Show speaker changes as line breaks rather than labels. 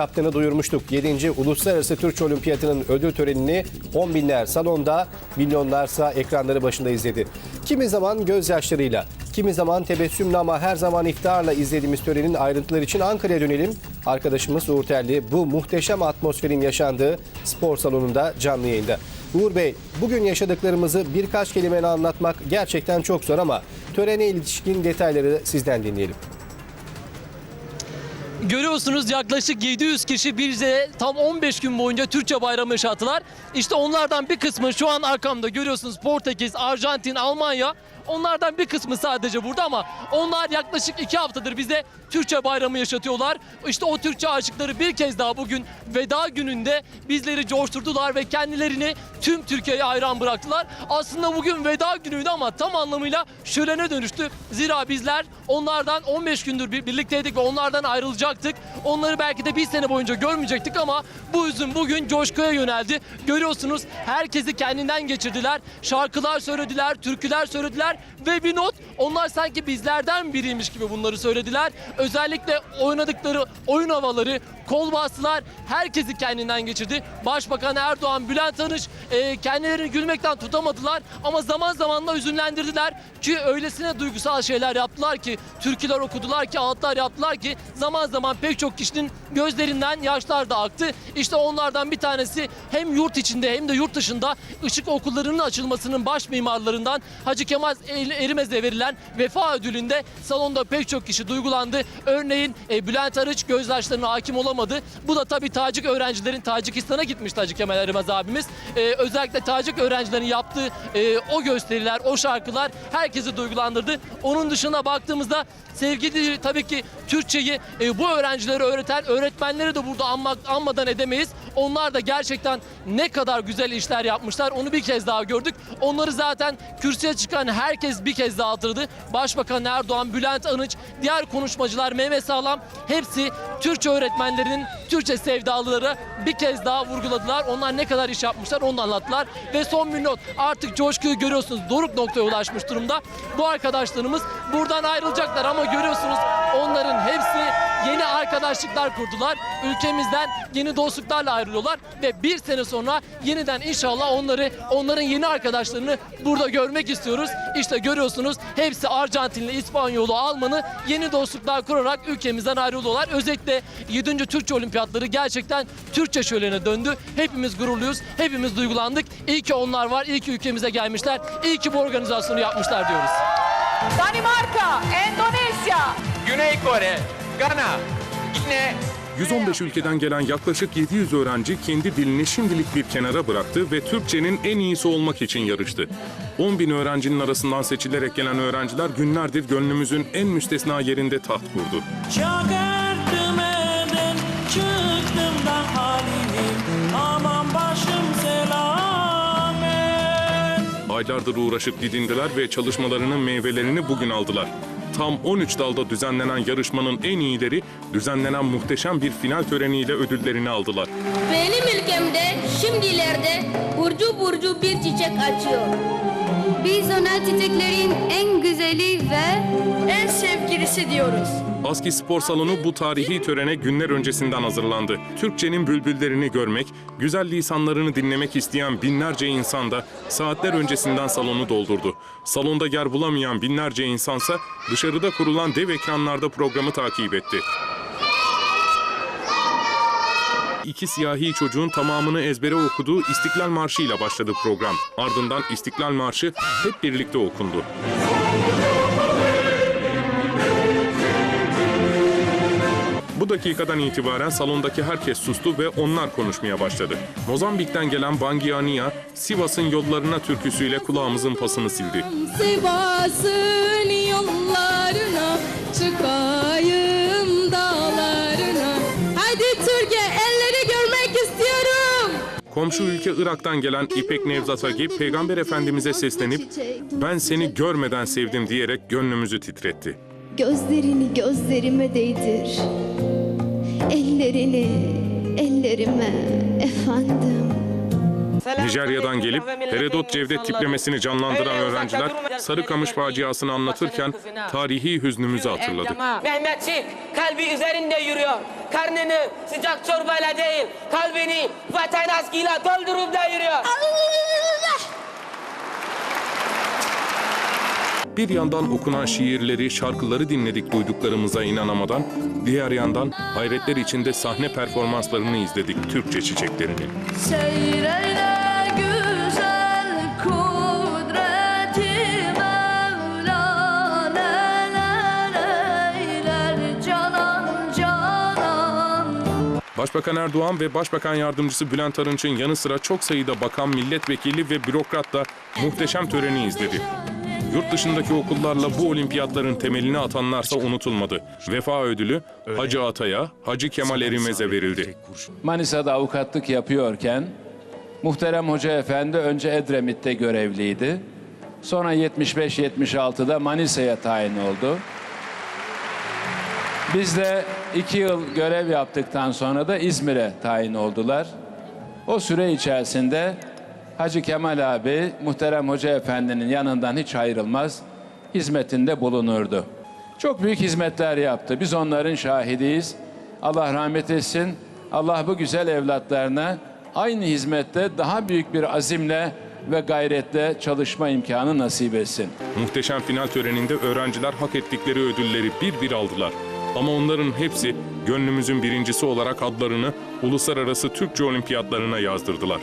yaptığını duyurmuştuk. 7. Uluslararası Türkçe Olimpiyatının ödül törenini 10 binler salonda, milyonlarsa ekranları başında izledi. Kimi zaman gözyaşlarıyla, kimi zaman tebessümle ama her zaman iftiharla izlediğimiz törenin ayrıntıları için Ankara'ya dönelim. Arkadaşımız Uğur Terli bu muhteşem atmosferin yaşandığı spor salonunda canlı yayında. Uğur Bey, bugün yaşadıklarımızı birkaç kelimeyle anlatmak gerçekten çok zor ama törene ilişkin detayları sizden dinleyelim.
Görüyorsunuz yaklaşık 700 kişi bize tam 15 gün boyunca Türkçe bayramı yaşattılar. İşte onlardan bir kısmı şu an arkamda görüyorsunuz Portekiz, Arjantin, Almanya. Onlardan bir kısmı sadece burada ama onlar yaklaşık iki haftadır bize Türkçe bayramı yaşatıyorlar. İşte o Türkçe aşıkları bir kez daha bugün veda gününde bizleri coşturdular ve kendilerini tüm Türkiye'ye hayran bıraktılar. Aslında bugün veda günüydü ama tam anlamıyla şölene dönüştü. Zira bizler onlardan 15 gündür bir- birlikteydik ve onlardan ayrılacaktık. Onları belki de bir sene boyunca görmeyecektik ama bu üzüm bugün coşkuya yöneldi. Görüyorsunuz herkesi kendinden geçirdiler. Şarkılar söylediler, türküler söylediler ve bir not onlar sanki bizlerden biriymiş gibi bunları söylediler. Özellikle oynadıkları oyun havaları, kol bastılar herkesi kendinden geçirdi. Başbakan Erdoğan, Bülent Arınç e, kendilerini gülmekten tutamadılar ama zaman zaman da üzünlendirdiler ki öylesine duygusal şeyler yaptılar ki türküler okudular ki ağıtlar yaptılar ki zaman zaman pek çok kişinin gözlerinden yaşlar da aktı. İşte onlardan bir tanesi hem yurt içinde hem de yurt dışında ışık okullarının açılmasının baş mimarlarından Hacı Kemal Erimez'e verilen vefa ödülünde salonda pek çok kişi duygulandı. Örneğin e, Bülent Arıç gözyaşlarına hakim olamadı. Bu da tabii Tacik öğrencilerin Tacikistan'a gitmişti Hacı Kemal Erimez abimiz. E, özellikle Tacik öğrencilerin yaptığı e, o gösteriler, o şarkılar herkesi duygulandırdı. Onun dışına baktığımızda sevgili tabii ki Türkçeyi e, bu öğrencilere öğreten öğretmenleri de burada anmak, anmadan edemeyiz. Onlar da gerçekten ne kadar güzel işler yapmışlar onu bir kez daha gördük. Onları zaten kürsüye çıkan herkes bir kez daha hatırladı. Başbakan Erdoğan, Bülent Arınç, diğer konuşmacılar Mehmet Sağlam hepsi Türkçe öğretmenlerinin Türkçe sevdalıları bir kez daha vurguladılar. Onlar ne kadar iş yapmışlar onu anlattılar. Ve son bir not artık coşkuyu görüyorsunuz doruk noktaya ulaşmış durumda. Bu arkadaşlarımız buradan ayrılacaklar ama görüyorsunuz onların hepsi arkadaşlıklar kurdular. Ülkemizden yeni dostluklarla ayrılıyorlar ve bir sene sonra yeniden inşallah onları onların yeni arkadaşlarını burada görmek istiyoruz. İşte görüyorsunuz hepsi Arjantinli, İspanyolu, Almanı yeni dostluklar kurarak ülkemizden ayrılıyorlar. Özellikle 7. Türkçe Olimpiyatları gerçekten Türkçe şölene döndü. Hepimiz gururluyuz, hepimiz duygulandık. İyi ki onlar var, iyi ki ülkemize gelmişler. İyi ki bu organizasyonu yapmışlar diyoruz.
Danimarka, Endonezya,
Güney Kore, Gana,
115 ülkeden gelen yaklaşık 700 öğrenci kendi dilini şimdilik bir kenara bıraktı ve Türkçenin en iyisi olmak için yarıştı. 10 bin öğrencinin arasından seçilerek gelen öğrenciler günlerdir gönlümüzün en müstesna yerinde taht kurdu.
Çökerttim evden çıktım da halimi Aman başım selamet
Aylardır uğraşıp didindiler ve çalışmalarının meyvelerini bugün aldılar. Tam 13 dalda düzenlenen yarışmanın en iyileri düzenlenen muhteşem bir final töreniyle ödüllerini aldılar.
Benim ülkemde şimdilerde burcu burcu bir çiçek açıyor. Biz ona çiçeklerin en güzeli ve en sevgilisi diyoruz.
Aski Spor Salonu bu tarihi törene günler öncesinden hazırlandı. Türkçenin bülbüllerini görmek, güzel lisanlarını dinlemek isteyen binlerce insan da saatler öncesinden salonu doldurdu. Salonda yer bulamayan binlerce insansa dışarıda kurulan dev ekranlarda programı takip etti. İki siyahi çocuğun tamamını ezbere okuduğu İstiklal Marşı ile başladı program. Ardından İstiklal Marşı hep birlikte okundu. Bu dakikadan itibaren salondaki herkes sustu ve onlar konuşmaya başladı. Mozambik'ten gelen Bangiania, Sivas'ın yollarına türküsüyle kulağımızın pasını sildi.
Sivas'ın yollarına çıkayım
Komşu ülke Irak'tan gelen İpek Nevzat Agi, Peygamber Efendimiz'e seslenip ben seni görmeden sevdim diyerek gönlümüzü titretti.
Gözlerini gözlerime değdir. Ellerini ellerime efendim.
Nijerya'dan gelip Herodot Cevdet tiplemesini canlandıran öğrenciler Sarıkamış faciasını anlatırken tarihi hüznümüzü hatırladı.
Mehmetçik kalbi üzerinde yürüyor. Karnını sıcak çorbayla değil, kalbini vatan aşkıyla doldurup da yürüyor.
Bir yandan okunan şiirleri, şarkıları dinledik duyduklarımıza inanamadan, diğer yandan hayretler içinde sahne performanslarını izledik Türkçe çiçeklerini.
Seyreyle
Başbakan Erdoğan ve Başbakan Yardımcısı Bülent Arınç'ın yanı sıra çok sayıda bakan, milletvekili ve bürokrat da muhteşem töreni izledi. Yurt dışındaki okullarla bu olimpiyatların temelini atanlarsa unutulmadı. Vefa ödülü Hacı Atay'a, Hacı Kemal Erimez'e verildi.
Manisa'da avukatlık yapıyorken muhterem Hoca Efendi önce Edremit'te görevliydi. Sonra 75-76'da Manisa'ya tayin oldu. Biz de iki yıl görev yaptıktan sonra da İzmir'e tayin oldular. O süre içerisinde Hacı Kemal abi muhterem Hoca Efendi'nin yanından hiç ayrılmaz, hizmetinde bulunurdu. Çok büyük hizmetler yaptı. Biz onların şahidiyiz. Allah rahmet etsin. Allah bu güzel evlatlarına aynı hizmette daha büyük bir azimle ve gayretle çalışma imkanı nasip etsin.
Muhteşem final töreninde öğrenciler hak ettikleri ödülleri bir bir aldılar. Ama onların hepsi gönlümüzün birincisi olarak adlarını uluslararası Türkçe olimpiyatlarına yazdırdılar.